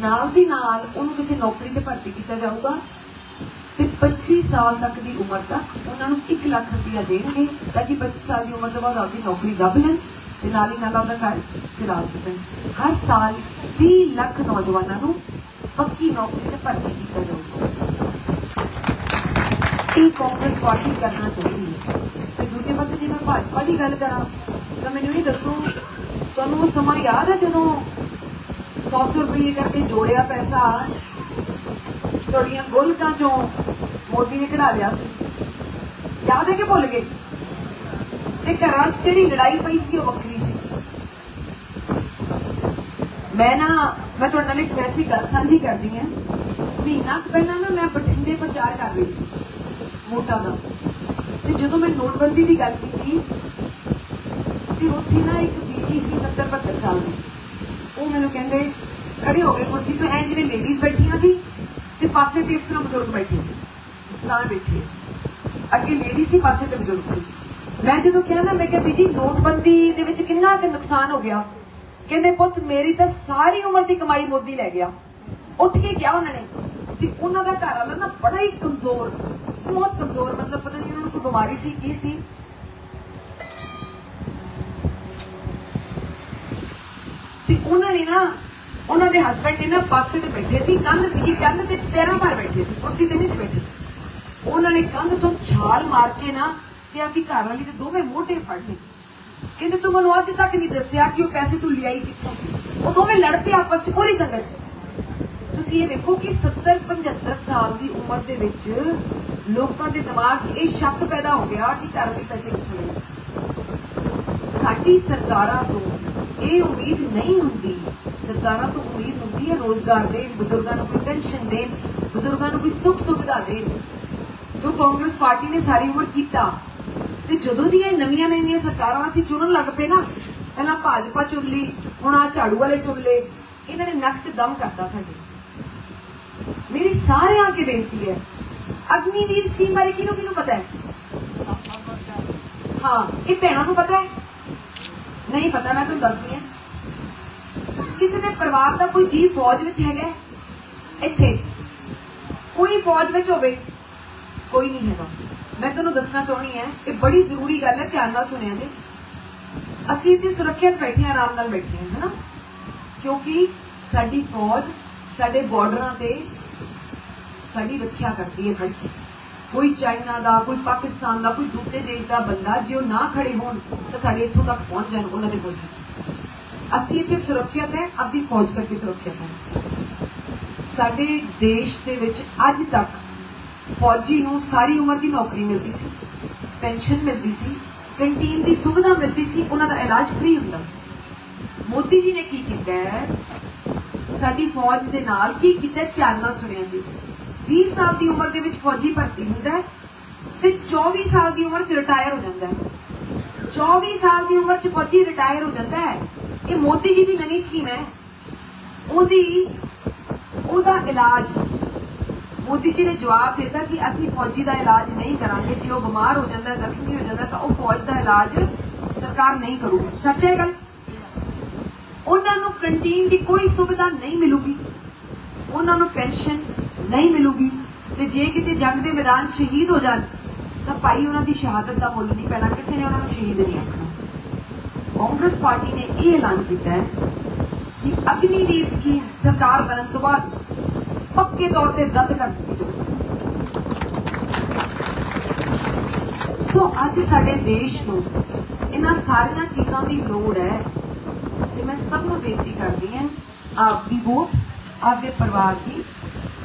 ਨਾਲ ਦੀ ਨਾਲ ਉਹਨੂੰ ਕਿਸੇ ਨੌਕਰੀ ਤੇ ਭਰਤੀ ਕੀਤਾ ਜਾਊਗਾ। 25 ਸਾਲ ਤੱਕ ਦੀ ਉਮਰ ਤੱਕ ਉਹਨਾਂ ਨੂੰ 1 ਲੱਖ ਰੁਪਇਆ ਦੇਣਗੇ ਤਾਂ ਕਿ 25 ਸਾਲ ਦੀ ਉਮਰ ਤੋਂ ਬਾਅਦ ਆਪਦੀ ਨੌਕਰੀ ਲੱਭ ਲੈਣ ਤੇ ਨਾਲ ਹੀ ਨਾਲ ਆਪਦਾ ਘਰ ਚਲਾ ਸਕਣ। ਹਰ ਸਾਲ 30 ਲੱਖ ਨੌਜਵਾਨਾਂ ਨੂੰ ਪੱਕੀ ਨੌਕਰੀ ਤੇ ਭਰਤੀ ਕੀਤਾ ਜਾਊਗਾ। ਇਹ ਕਾਂਗਰਸ ਪਾਰਟੀ ਕਰਨਾ ਚਾਹੀਦੀ ਹੈ। ਤੇ ਦੂਜੇ ਪਾਸੇ ਜੇ ਮੈਂ ਭਾਜਪਾ ਦੀ ਗੱਲ ਕਰਾਂ, ਤਾਂ ਮੈਨੂੰ ਇਹ ਦੱਸੋ, ਤੁਹਾਨੂੰ ਉਹ ਸਮਾਂ ਯਾਦ ਹੈ ਜਦੋਂ 100 ਰੁਪਏ ਕਰਕੇ ਜੋੜਿਆ ਪੈਸਾ, ਤੁਹਾਡੀਆਂ ਗੁਲਕਾਂ ਚੋਂ ਮੋਦੀ ਨੇ ਕਢਾ ਲਿਆ ਸੀ। ਯਾਦ ਹੈ ਕਿ ਭੁੱਲ ਗਏ? ਤੇ ਘਰਾਂ 'ਚ ਜਿਹੜੀ ਲੜਾਈ ਪਈ ਸੀ, ਉਹ ਵੱਖਰੀ ਸੀ। ਮੈਂ ਨਾ, ਮੈਂ ਤੁਹਾਡੇ ਨਾਲ ਇੱਕ ਵੈਸੀ ਗੱਲ ਸਾਂਝੀ ਕਰਦੀ ਹਾਂ। ਮਹੀਨਾ ਕੁ ਪਹਿਲਾਂ ਨਾ ਮੈਂ ਬਠਿੰਡੇ ਪ੍ਰਚਾਰ ਕਰ ਰਹੀ ਸੀ, ਵੋਟਾਂ ਦਾ। ਤੇ ਜਦੋਂ ਮੈਂ ਨੋਟਬੰਦੀ ਦੀ ਗੱਲ ਕੀਤੀ, ਤੇ ਉੱਥੇ ਨਾ ਇੱਕ ਬੀਜੀ ਸੀ 70 72 ਸਾਲ ਦੀ। ਉਹ ਮੈਨੂੰ ਕਹਿੰਦੇ, ਖੜੇ ਹੋ ਗਏ ਕੁਰਸੀ ਤੋਂ। ਐਂ ਜਿਵੇਂ ਲੇਡੀਜ਼ ਬੈਠੀਆਂ ਸੀ, ਤੇ ਪਾਸੇ ਤੇ ਇਸ ਤਰ੍ਹਾਂ ਬਜ਼ੁਰਗ ਬੈਠੇ ਸੀ। ਜਿਸ ਤਰ੍ਹਾਂ ਅੱਗੇ ਲੇਡੀ ਸੀ ਪਾਸੇ ਤੇ ਬਜ਼ੁਰਗ ਸੀ। ਮੈਂ ਜਦੋਂ ਕਿਹਾ ਨਾ, ਮੈਂ ਕਿਹਾ ਬੀਜੀ ਨੋਟਬੰਦੀ ਦੇ ਵਿੱਚ ਕਿੰਨਾ ਕੁ ਨੁਕਸਾਨ ਹੋ ਗਿਆ। ਕਹਿੰਦੇ, ਪੁੱਤ, ਮੇਰੀ ਤਾਂ ਸਾਰੀ ਉਮਰ ਦੀ ਕਮਾਈ ਮੋਦੀ ਲੈ ਗਿਆ। ਉੱਠ ਕੇ ਗਿਆ ਉਹਨਾਂ ਨੇ ਤੇ ਉਹਨਾਂ ਦਾ ਘਰ ਵਾਲਾ ਨਾ ਬੜਾ ਹੀ ਕਮਜ਼ੋਰ, ਬਹੁਤ ਕਮਜ਼ੋਰ, ਮਤਲਬ ਪਤਾ ਨਹੀਂ ਉਹਨਾਂ ਨੂੰ ਕੋਈ ਬਿਮਾਰੀ ਸੀ, ਕੀ ਸੀ। ਤੇ ਉਹਨਾਂ ਨੇ ਨਾ, ਉਹਨਾਂ ਦੇ ਹਸਬੰਡ ਨੇ ਨਾ ਪਾਸੇ ਤੇ ਬੈਠੇ ਸੀ, ਕੰਧ ਸੀਗੀ, ਕੰਧ ਤੇ ਪੈਰਾਂ ਭਾਰ ਬੈਠੇ ਸੀ, ਕੁਰਸੀ ਤੇ ਨਹੀਂ ਸੀ ਬੈਠੇ। ਉਹਨਾਂ ਨੇ ਕੰਧ ਤੋਂ ਛਾਲ ਮਾਰ ਕੇ ਨਾ ਤੇ ਆਪਦੀ ਘਰ ਵਾਲੀ ਦੇ ਦੋਵੇਂ ਮੋਢੇ ਫੜ ਲਏ। ਕਹਿੰਦੇ, ਤੂੰ ਮੈਨੂੰ ਅੱਜ ਤੱਕ ਨਹੀਂ ਦੱਸਿਆ ਕਿ ਉਹ ਪੈਸੇ ਤੂੰ ਲਿਆਈ ਕਿੱਥੋਂ ਸੀ? ਉਹ ਦੋਵੇਂ ਲੜ ਪਏ ਆਪਸ ਵਿੱਚ ਪੂਰੀ ਸੰਗਤ 'ਚ। ਤੁਸੀਂ ਇਹ ਵੇਖੋ ਕਿ 70 75 ਸਾਲ ਦੀ ਉਮਰ ਦੇ ਵਿੱਚ ਲੋਕਾਂ ਦੇ ਦਿਮਾਗ 'ਚ ਇਹ ਸ਼ੱਕ ਪੈਦਾ ਹੋ ਗਿਆ ਕਿ ਘਰ ਲਈ ਪੈਸੇ ਕਿੱਥੋਂ ਲਏ ਸੀ। ਸਾਡੀ ਸਰਕਾਰਾਂ ਤੋਂ ਇਹ ਉਮੀਦ ਨਹੀਂ ਹੁੰਦੀ। ਸਰਕਾਰਾਂ ਤੋਂ ਉਮੀਦ ਹੁੰਦੀ ਹੈ ਰੋਜ਼ਗਾਰ ਦੇ ਬਜ਼ੁਰਗਾਂ ਨੂੰ ਕੋਈ ਪੈਨਸ਼ਨ ਦੇਣ, ਬਜ਼ੁਰਗਾਂ ਨੂੰ ਕੋਈ ਸੁੱਖ ਸੁਵਿਧਾ ਦੇਣ। ਜੋ ਕਾਂਗਰਸ ਪਾਰਟੀ ਨੇ ਸਾਰੀ ਉਮਰ ਕੀਤਾ ਤੇ ਜਦੋਂ ਦੀਆਂ ਇਹ ਨਵੀਆਂ ਨਵੀਆਂ ਸਰਕਾਰਾਂ ਅਸੀਂ ਚੁਣਨ ਲੱਗ ਪਏ ਨਾ, ਪਹਿਲਾਂ ਭਾਜਪਾ ਚੁਣ ਲਈ, ਹੁਣ ਆ ਝਾੜੂ ਵਾਲੇ ਚੁਣ ਲਏ, ਇਹਨਾਂ ਨੇ ਨੱਕ 'ਚ ਦਮ ਕਰਤਾ ਸਾਡੇ। ਮੇਰੀ ਸਾਰਿਆਂ ਅੱਗੇ ਬੇਨਤੀ ਹੈ, ਅਗਨੀਵੀਰ ਸਕੀਮ ਬਾਰੇ ਕਿਹਨੂੰ ਕਿਹਨੂੰ ਪਤਾ ਹੈ? ਹਾਂ, ਇਹ ਭੈਣਾਂ ਨੂੰ ਪਤਾ ਹੈ? ਨਹੀਂ ਪਤਾ, ਮੈਂ ਤੁਹਾਨੂੰ ਦੱਸਦੀ ਹਾਂ। ਕਿਸੇ ਦੇ ਪਰਿਵਾਰ ਦਾ ਕੋਈ ਜੀ ਫੌਜ ਵਿੱਚ ਹੈਗਾ ਇੱਥੇ। ਕੋਈ ਫੌਜ ਵਿੱਚ ਹੋਵੇ। ਕੋਈ ਨਹੀਂ ਹੈਗਾ। ਮੈਂ ਤੁਹਾਨੂੰ ਦੱਸਣਾ ਚਾਹਣੀ ਹੈ, ਇਹ ਬੜੀ ਜ਼ਰੂਰੀ ਗੱਲ ਹੈ, ਧਿਆਨ ਨਾਲ ਸੁਣਿਆ ਜੀ। ਅਸੀਂ ਇੱਥੇ ਸੁਰੱਖਿਅਤ ਬੈਠੇ ਹਾਂ, ਆਰਾਮ ਨਾਲ ਬੈਠੇ ਹਾਂ, ਹਨਾ? ਕਿਉਂਕਿ ਸਾਡੀ ਫੌਜ ਸਾਡੇ ਬਾਰਡਰਾਂ ਤੇ ਸਾਡੀ ਰੱਖਿਆ ਕਰਦੀ ਹੈ ਖੜ ਕੇ। ਕੋਈ ਚਾਈਨਾ ਦਾ, ਕੋਈ ਪਾਕਿਸਤਾਨ ਦਾ, ਕੋਈ ਦੂਜੇ ਦੇਸ਼ ਦਾ ਬੰਦਾ ਜੇ ਉਹ ਨਾ ਖੜੇ ਹੋਣ, ਤਾਂ ਸਾਡੇ ਇੱਥੋਂ ਤੱਕ ਪਹੁੰਚ ਜਾਣ ਉਹਨਾਂ ਦੇ ਫੌਜੀ ਅਸੀਂ ਇੱਥੇ ਸੁਰੱਖਿਅਤ ਹੈ ਆਪਣੀ ਫੌਜ ਕਰਕੇ ਸੁਰੱਖਿਅਤ ਹੈ। ਸਾਡੇ ਦੇਸ਼ ਦੇ ਵਿੱਚ ਅੱਜ ਤੱਕ ਫੌਜੀ ਨੂੰ ਸਾਰੀ ਉਮਰ ਦੀ ਨੌਕਰੀ ਮਿਲਦੀ ਸੀ, ਪੈਨਸ਼ਨ ਮਿਲਦੀ ਸੀ, ਕੰਟੀਨ ਦੀ ਸੁਵਿਧਾ ਮਿਲਦੀ ਸੀ, ਉਹਨਾਂ ਦਾ ਇਲਾਜ ਫ੍ਰੀ ਹੁੰਦਾ ਸੀ। ਮੋਦੀ ਜੀ ਨੇ ਕੀ ਕੀਤਾ ਹੈ? ਸਾਡੀ ਫੌਜ ਦੇ ਨਾਲ ਕੀ ਕੀਤਾ ਧਿਆਨ ਨਾਲ ਸੁਣਿਆ ਜੀ। 20 ਸਾਲ ਦੀ ਉਮਰ ਦੇ ਵਿੱਚ ਫੌਜੀ ਭਰਤੀ ਹੁੰਦਾ ਹੈ ਤੇ 24 ਸਾਲ ਦੀ ਉਮਰ 'ਚ ਰਿਟਾਇਰ ਹੋ ਜਾਂਦਾ ਹੈ। 24 ਸਾਲ ਦੀ ਉਮਰ 'ਚ ਫੌਜੀ ਰਿਟਾਇਰ ਹੋ ਜਾਂਦਾ ਹੈ। ਇਹ ਮੋਦੀ ਜੀ ਦੀ ਨਵੀਂ ਸਕੀਮ ਹੈ। ਉਹਦੀ ਉਹਦਾ ਇਲਾਜ ਮੋਦੀ ਜੀ ਨੇ ਜਵਾਬ ਦਿੱਤਾ ਕਿ ਅਸੀਂ ਫੌਜੀ ਦਾ ਇਲਾਜ ਨਹੀਂ ਕਰਾਂਗੇ, ਜੇ ਉਹ ਬਿਮਾਰ ਹੋ ਜਾਂਦਾ, ਜ਼ਖਮੀ ਹੋ ਜਾਂਦਾ, ਤਾਂ ਉਹ ਫੌਜ ਦਾ ਇਲਾਜ ਸਰਕਾਰ ਨਹੀਂ ਕਰੂਗੀ। ਸੱਚ ਹੈ ਗੱਲ? ਉਹਨਾਂ ਨੂੰ ਕੰਟੀਨ ਦੀ ਕੋਈ ਸੁਵਿਧਾ ਨਹੀਂ ਮਿਲੂਗੀ। ਉਹਨਾਂ ਨੂੰ ਪੈਨਸ਼ਨ ਨਹੀਂ ਮਿਲੂਗੀ। ਤੇ ਜੇ ਕਿਤੇ ਜੰਗ ਦੇ ਮੈਦਾਨ ਸ਼ਹੀਦ ਹੋ ਜਾਣ, ਤਾਂ ਭਾਈ ਉਹਨਾਂ ਦੀ ਸ਼ਹਾਦਤ ਦਾ ਮੁੱਲ ਨਹੀਂ ਪੈਣਾ, ਕਿਸੇ ਨੇ ਉਹਨਾਂ ਨੂੰ ਸ਼ਹੀਦ ਨਹੀਂ ਆਖਣਾ। ਕਾਂਗਰਸ ਪਾਰਟੀ ਨੇ ਇਹ ਐਲਾਨ ਕੀਤਾ ਹੈ ਕਿ ਅਗਨੀਵੀਰ ਸਕੀਮ ਸਰਕਾਰ ਬਣਨ ਤੋਂ ਬਾਅਦ ਪੱਕੇ ਤੌਰ ਤੇ ਰੱਦ ਕਰ ਦਿੱਤੀ ਜਾਊਗੀ। ਸੋ ਅੱਜ ਸਾਡੇ ਦੇਸ਼ ਨੂੰ ਇਹਨਾਂ ਸਾਰੀਆਂ ਚੀਜ਼ਾਂ ਦੀ ਲੋੜ ਹੈ ਤੇ ਮੈਂ ਸਭ ਨੂੰ ਬੇਨਤੀ ਕਰਦੀ ਹਾਂ, ਆਪਦੀ ਵੋਟ, ਆਪਦੇ ਪਰਿਵਾਰ ਦੀ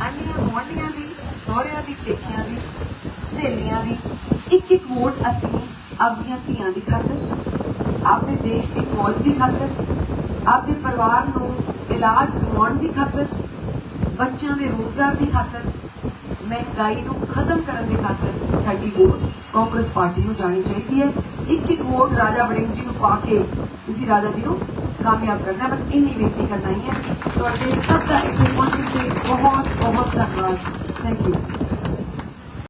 ਅੰਨੀਆਂ ਗੁਆਂਢੀਆਂ ਦੀ, ਸਹੁਰਿਆਂ ਦੀ, ਪੇਕਿਆਂ ਦੀ, ਸਹੇਲੀਆਂ ਦੀ ਇੱਕ ਇੱਕ ਵੋਟ ਅਸੀਂ ਆਪਦੀਆਂ ਧੀਆਂ ਦੀ ਖਾਤਰ, ਆਪਦੇ ਦੇਸ਼ ਦੀ ਫੌਜ ਦੀ ਖਾਤਰ, ਆਪਦੇ ਪਰਿਵਾਰ ਨੂੰ ਇਲਾਜ ਦਿਵਾਉਣ ਦੀ ਖਾਤਰ ਬੱਚਿਆਂ ਦੇ ਰੋਜ਼ਗਾਰ ਦੀ ਖਾਤਰ ਮਹਿੰਗਾਈ ਨੂੰ ਖਤਮ ਕਰਨ ਦੀ ਖਾਤਰ ਸਾਡੀ ਵੋਟ ਕਾਂਗਰਸ ਪਾਰਟੀ ਨੂੰ ਜਾਣੀ ਚਾਹੀਦੀ ਹੈ। ਇੱਕ ਇੱਕ ਵੋਟ ਰਾਜਾ ਵੜਿੰਗ ਜੀ ਨੂੰ ਪਾ ਕੇ ਤੁਸੀਂ ਰਾਜਾ ਜੀ ਨੂੰ ਕਾਮਯਾਬ ਕਰਨਾ, ਬਸ ਇੰਨੀ ਬੇਨਤੀ ਕਰਨਾ ਹੀ ਹੈ। ਤੁਹਾਡੇ ਸਭ ਦਾ ਇੱਥੇ ਪਹੁੰਚਣ ਤੇ ਬਹੁਤ ਬਹੁਤ ਧੰਨਵਾਦ। Thank you